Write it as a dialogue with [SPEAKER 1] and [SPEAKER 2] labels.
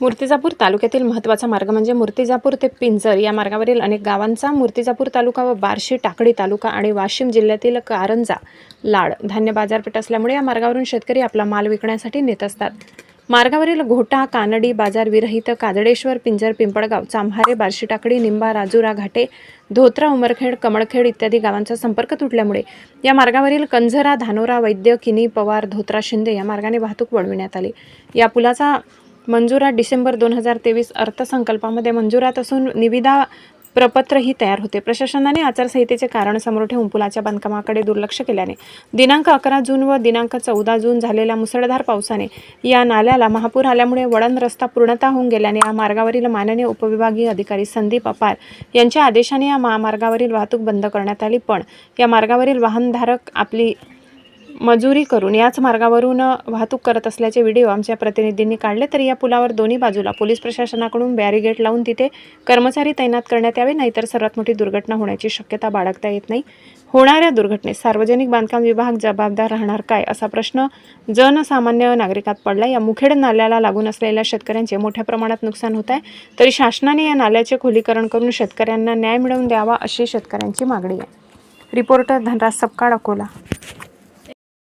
[SPEAKER 1] मूर्तिजापूर तालुक्यातील महत्त्वाचा मार्ग म्हणजे मूर्तिजापूर ते पिंजर या मार्गावरील अनेक गावांचा मूर्तिजापूर तालुका व बार्शी टाकळी तालुका आणि वाशिम जिल्ह्यातील कारंजा लाड धान्य बाजारपेठ असल्यामुळे या मार्गावरून शेतकरी आपला माल विकण्यासाठी नेत असतात. मार्गावरील घोटा कानडी बाजार विरहित काजळेश्वर पिंजर पिंपळगाव चांभारे बार्शी टाकळी निंबा राजुरा घाटे धोत्रा उमरखेड कमळखेड इत्यादी गावांचा संपर्क तुटल्यामुळे या मार्गावरील कंझरा धानोरा वैद्य किनी पवार धोत्रा शिंदे या मार्गाने वाहतूक वळविण्यात आली. या पुलाचा मंजुरात डिसेंबर दोन हजार तेवीस अर्थसंकल्पामध्ये मंजुरात असून निविदा प्रपत्रही तयार होते. प्रशासनाने आचारसंहितेचे कारण समोर ठेवून पुलाच्या बांधकामाकडे दुर्लक्ष केल्याने दिनांक अकरा जून व दिनांक चौदा जून झालेल्या मुसळधार पावसाने या नाल्याला महापूर आल्यामुळे वळण रस्ता पूर्णतः होऊन गेल्याने या मार्गावरील माननीय उपविभागीय अधिकारी संदीप अपार यांच्या आदेशाने या महामार्गावरील वाहतूक बंद करण्यात आली. पण या मार्गावरील वाहनधारक आपली मजुरी करून याच मार्गावरून वाहतूक करत असल्याचे व्हिडिओ आमच्या प्रतिनिधींनी काढले तर या पुलावर दोन्ही बाजूला पोलीस प्रशासनाकडून बॅरिगेट लावून तिथे कर्मचारी तैनात करण्यात यावे नाहीतर सर्वात मोठी दुर्घटना होण्याची शक्यता बाळगता येत नाही. होणाऱ्या दुर्घटनेत सार्वजनिक बांधकाम विभाग जबाबदार राहणार काय असा प्रश्न जनसामान्य नागरिकात पडला. या मुखेड नाल्याला लागून असलेल्या शेतकऱ्यांचे मोठ्या प्रमाणात नुकसान होत आहे. तरी शासनाने या नाल्याचे खोलीकरण करून शेतकऱ्यांना न्याय मिळवून द्यावा अशी शेतकऱ्यांची मागणी आहे. रिपोर्टर धनराज सपकाळ अकोला.